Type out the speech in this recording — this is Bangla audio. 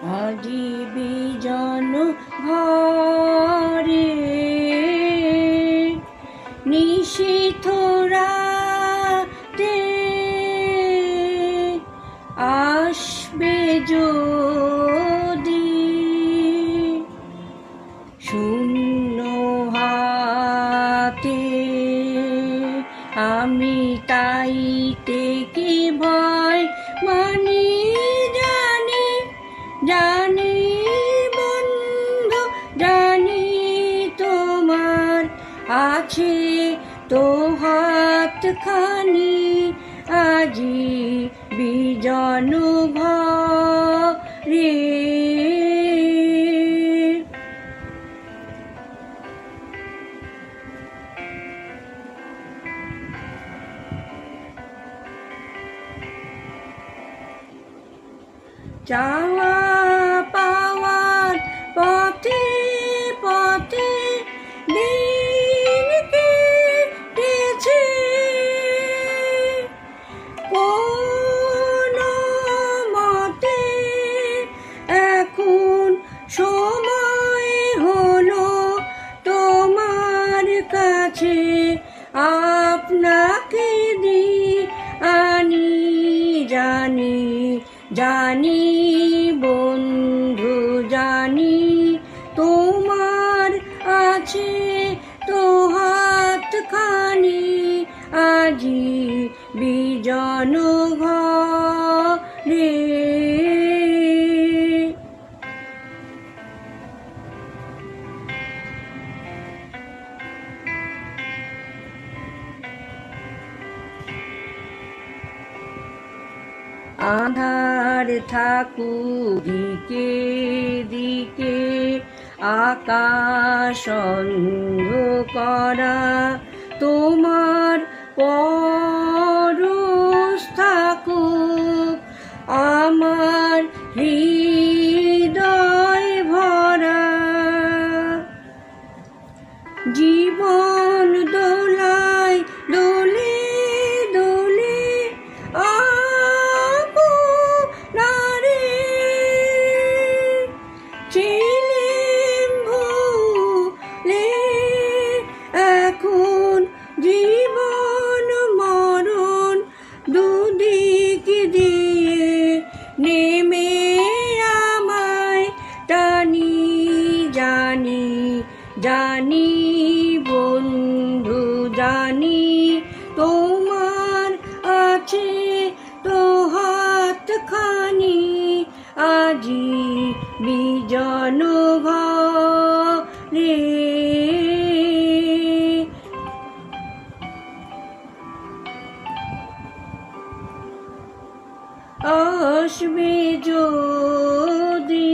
আজি বিজন ঘরে নিশীথ রাতে আসবে যদি শূন্য হাতে আমি তাইতে কি ভয় মানি? জানি বন্ধু জানি তোমার আছে তো হাত খানি আজি বিজন ঘরে চাওয়া জানি আধার থাকু দিকে দিকে আকাশ করা তোমার পরশ নেমে আমায় টানি, জানি জানি বন্ধু, জানি তোমার আছে তো হাত খানি আজি বিজন ঘরে আসবে যদি